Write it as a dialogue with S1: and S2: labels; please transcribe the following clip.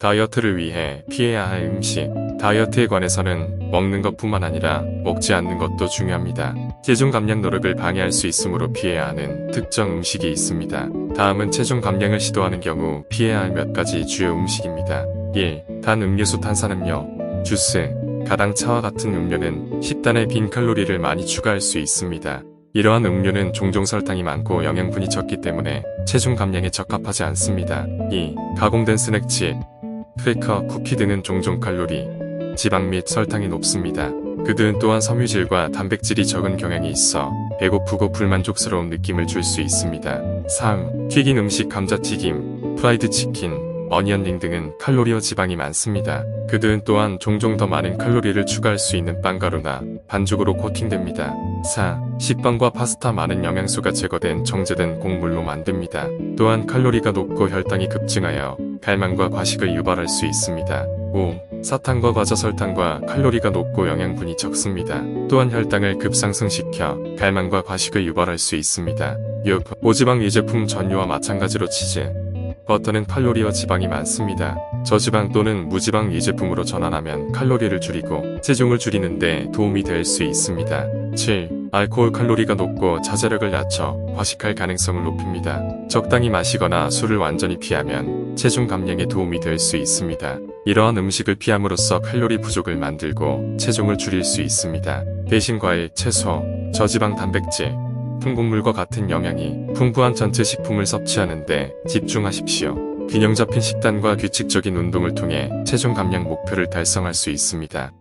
S1: 다이어트를 위해 피해야 할 음식. 다이어트에 관해서는 먹는 것뿐만 아니라 먹지 않는 것도 중요합니다. 체중 감량 노력을 방해할 수 있으므로 피해야 하는 특정 음식이 있습니다. 다음은 체중 감량을 시도하는 경우 피해야 할 몇 가지 주요 음식입니다. 1. 단 음료수 탄산음료, 주스, 가당 차와 같은 음료는 식단에 빈 칼로리를 많이 추가할 수 있습니다. 이러한 음료는 종종 설탕이 많고 영양분이 적기 때문에 체중 감량에 적합하지 않습니다. 2. 가공된 스낵칩, 크래커, 쿠키 등은 종종 칼로리, 지방 및 설탕이 높습니다. 그들은 또한 섬유질과 단백질이 적은 경향이 있어 배고프고 불만족스러운 느낌을 줄 수 있습니다. 3. 튀긴 음식 감자튀김, 프라이드 치킨, 어니언링 등은 칼로리와 지방이 많습니다. 그들은 또한 종종 더 많은 칼로리를 추가할 수 있는 빵가루나 반죽으로 코팅됩니다. 4. 식빵과 파스타 많은 영양소가 제거된 정제된 곡물로 만듭니다. 또한 칼로리가 높고 혈당이 급증하여 갈망과 과식을 유발할 수 있습니다. 5. 사탕과 과자 설탕과 칼로리가 높고 영양분이 적습니다. 또한 혈당을 급상승시켜 갈망과 과식을 유발할 수 있습니다. 6. 고지방 유제품 전류와 마찬가지로 치즈, 버터는 칼로리와 지방이 많습니다. 저지방 또는 무지방 유제품으로 전환하면 칼로리를 줄이고 체중을 줄이는 데 도움이 될 수 있습니다. 7. 알코올 칼로리가 높고 자제력을 낮춰 과식할 가능성을 높입니다. 적당히 마시거나 술을 완전히 피하면 체중 감량에 도움이 될 수 있습니다. 이러한 음식을 피함으로써 칼로리 부족을 만들고 체중을 줄일 수 있습니다. 대신 과일, 채소, 저지방 단백질, 풍곡물과 같은 영양이 풍부한 전체 식품을 섭취하는데 집중하십시오. 균형 잡힌 식단과 규칙적인 운동을 통해 체중 감량 목표를 달성할 수 있습니다.